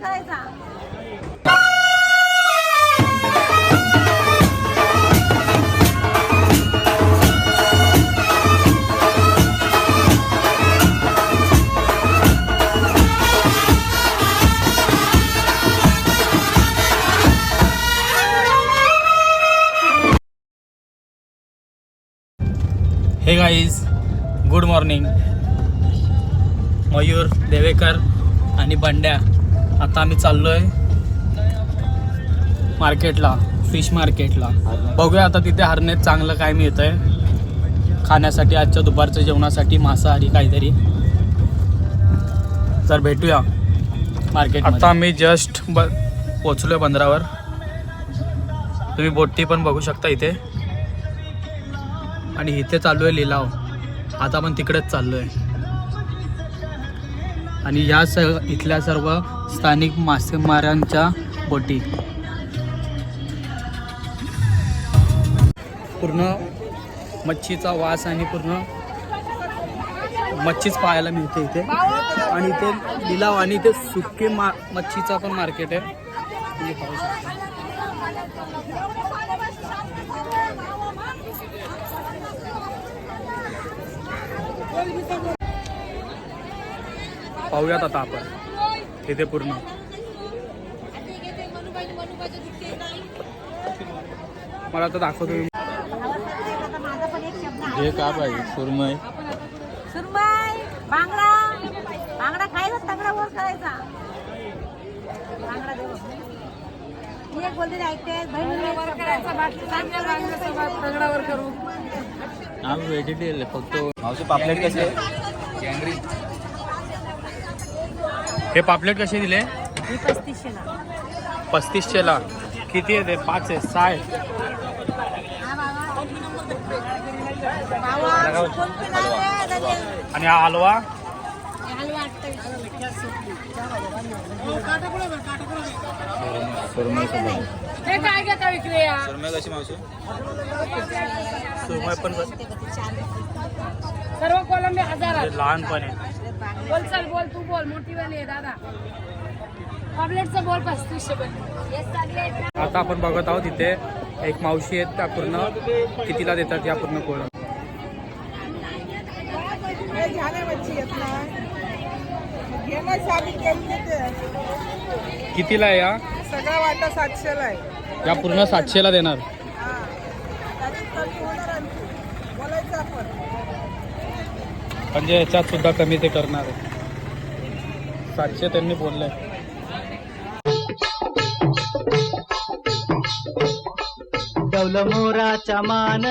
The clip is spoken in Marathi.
करायचा हे guys good morning Mayur Devekar आणि बंड्या. आता आम्ही चाललोय मार्केटला फिश मार्केटला. बघूया आता तिथे हरण्यात चांगलं काय मिळतं आहे खाण्यासाठी आजच्या दुपारच्या जेवणासाठी मांसाहारी काहीतरी. तर भेटूया मार्केट आता आम्ही जस्ट ब पोचलो आहे बंदरावर. तुम्ही बोटी पण बघू शकता इथे. आणि इथे चालू आहे लिलाव. आता आपण तिकडेच चाललो आहे आणि या स इथल्या सर्व स्थानिक मासेमारांच्या बोटी. पूर्ण मच्छीचा वास आणि पूर्ण मच्छीच पाहायला मिळते इथे. आणि इथे लिलाव आणि इथे सुके मा मच्छीचा पण मार्केट आहे. तुम्ही पाहू शकता. पाहूयात आता आपण. तिथे पूर्ण. मला आता दाखवतो. हे का पाहिजे सुरमई. सुरमई बांगडा. बांगडा खायचा तगडा वर करायचा. बांगडा देव मी एक बोलते ऐकते. तगडावर करू. आम्ही व्हेजिटेरियन फक्त मावशी पापलेट कसे हे पापलेट कसे दिले? ही पस्तीसशेला किती आहे ते? पाच आहे सहा आहे. आणि हा हलवा? सुरमई पण बस- सर्व कोलंबी हजार लहान पण आहे बोल चल बोल तू बोल मोठी वाली आहे दादा. पॉपलेटचं बोल पस्तीसशे पण आता आपण बघत आहोत इथे एक मावशी आहेत त्या पूर्ण कितीला देतात या पूर्ण कोळं? कितीला आहे या? सगळा वाटा सातशेला आहे. या पूर्ण सातशेला देणार हा. त्याच्यात कमी होणार आणखी. बोलायचं आपण म्हणजे याच्यात सुद्धा कमी ते करणार आहे. सातशे त्यांनी बोलले डवलं मोराच्या मान